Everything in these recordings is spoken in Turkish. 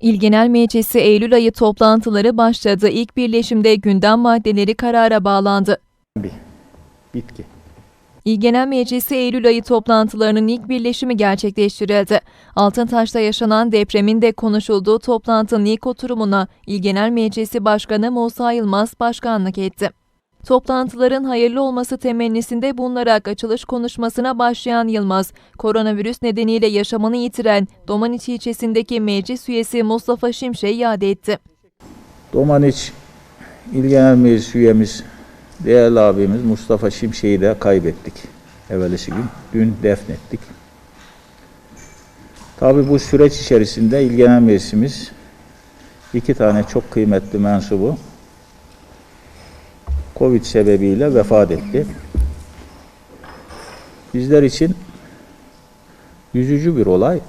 İl Genel Meclisi Eylül ayı toplantıları başladı. İlk birleşimde gündem maddeleri karara bağlandı. Bir bitki. İl Genel Meclisi Eylül ayı toplantılarının ilk birleşimi gerçekleştirildi. Altıntaş'ta yaşanan depremin de konuşulduğu toplantının ilk oturumuna İl Genel Meclisi Başkanı Musa Yılmaz başkanlık etti. Toplantıların hayırlı olması temennisinde bulunarak açılış konuşmasına başlayan Yılmaz, koronavirüs nedeniyle yaşamını yitiren Domaniç ilçesindeki meclis üyesi Mustafa Şimşek'i iade etti. Domaniç İl Genel Meclis üyemiz, değerli abimiz Mustafa Şimşek'i de kaybettik. Evvelisi gün. Dün defnettik. Tabi bu süreç içerisinde İl Genel Meclisimiz iki tane çok kıymetli mensubu Covid sebebiyle vefat etti. Bizler için yüzücü bir olay.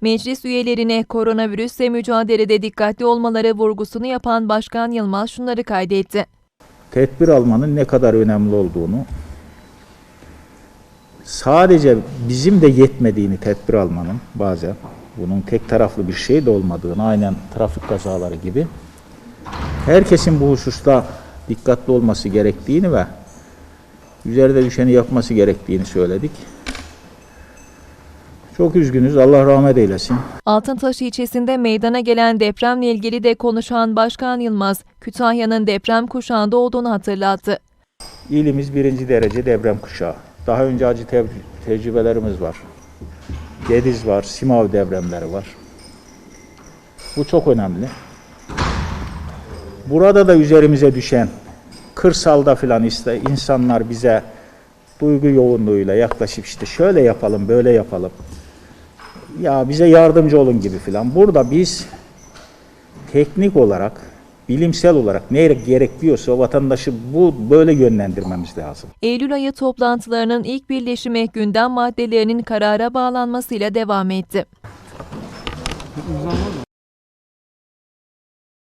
Meclis üyelerine koronavirüsle mücadelede dikkatli olmaları vurgusunu yapan Başkan Yılmaz şunları kaydetti. tedbir almanın ne kadar önemli olduğunu, sadece bizim de yetmediğini tedbir almanın bazen, bunun tek taraflı bir şey de olmadığını, aynen trafik kazaları gibi, herkesin bu hususta dikkatli olması gerektiğini ve üzerinde düşeni yapması gerektiğini söyledik. Çok üzgünüz, Allah rahmet eylesin. Altıntaş ilçesinde meydana gelen depremle ilgili de konuşan Başkan Yılmaz, Kütahya'nın deprem kuşağında olduğunu hatırlattı. İlimiz birinci derece deprem kuşağı. Daha önce acı te- tecrübelerimiz var. Gediz var, Simav depremleri var. Bu çok önemli. Burada da üzerimize düşen kırsalda filan işte insanlar bize duygu yoğunluğuyla yaklaşıp işte şöyle yapalım, böyle yapalım. Ya bize yardımcı olun gibi filan. Burada biz teknik olarak, bilimsel olarak ne gerekiyorsa vatandaşı bu böyle yönlendirmemiz lazım. Eylül ayı toplantılarının ilk birleşimi gündem maddelerinin karara bağlanmasıyla devam etti.